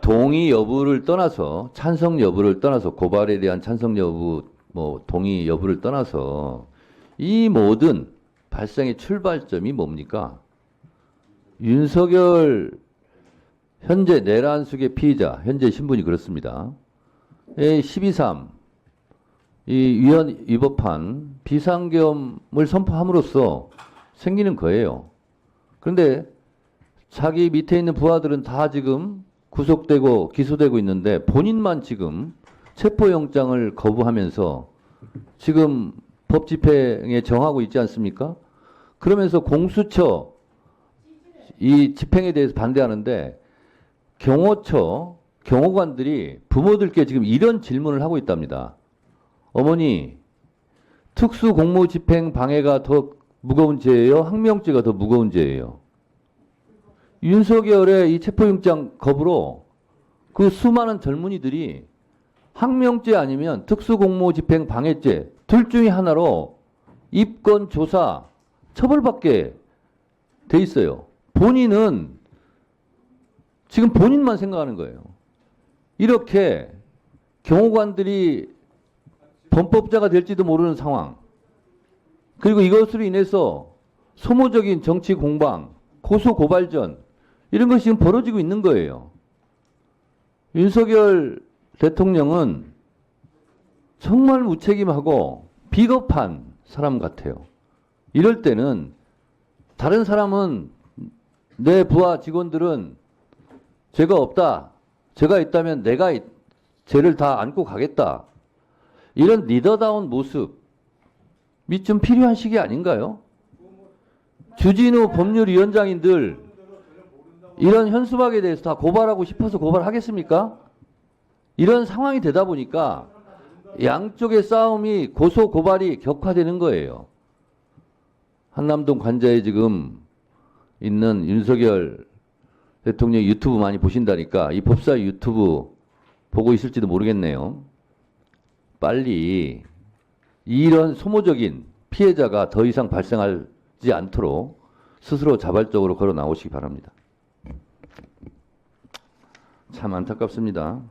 동의 여부를 떠나서 찬성 여부를 떠나서 고발에 대한 찬성 여부 뭐 동의 여부를 떠나서 이 모든 발생의 출발점이 뭡니까? 윤석열 현재 내란숙의 피의자 현재 신분이 그렇습니다. 12.3 이 위헌 위법한 비상계엄을 선포함으로써 생기는 거예요. 그런데 자기 밑에 있는 부하들은 다 지금 구속되고 기소되고 있는데 본인만 지금 체포영장을 거부하면서 지금 법 집행에 정하고 있지 않습니까? 그러면서 공수처 이 집행에 대해서 반대하는데 경호처 경호관들이 부모들께 지금 이런 질문을 하고 있답니다. 어머니, 특수 공무 집행 방해가 더 무거운 죄예요? 항명죄가 더 무거운 죄예요? 윤석열의 이 체포영장 거부로 그 수많은 젊은이들이 항명죄 아니면 특수공무 집행 방해죄 둘 중에 하나로 입건 조사 처벌받게 돼 있어요. 본인은 지금 본인만 생각하는 거예요. 이렇게 경호관들이 범법자가 될지도 모르는 상황. 그리고 이것으로 인해서 소모적인 정치 공방, 고소 고발전 이런 것이 지금 벌어지고 있는 거예요. 윤석열 대통령은 정말 무책임하고 비겁한 사람 같아요. 이럴 때는 다른 사람은 내 부하 직원들은 죄가 없다. 죄가 있다면 내가 이- 죄를 다 안고 가겠다. 이런 리더다운 모습이 좀 필요한 시기 아닌가요? 주진우 법률위원장인들 이런 현수막에 대해서 다 고발하고 싶어서 고발하겠습니까? 이런 상황이 되다 보니까 양쪽의 싸움이 고소 고발이 격화되는 거예요. 한남동 관자에 지금 있는 윤석열 대통령 유튜브 많이 보신다니까 이 법사 유튜브 보고 있을지도 모르겠네요. 빨리 이런 소모적인 피해자가 더 이상 발생하지 않도록 스스로 자발적으로 걸어 나오시기 바랍니다. 참 안타깝습니다.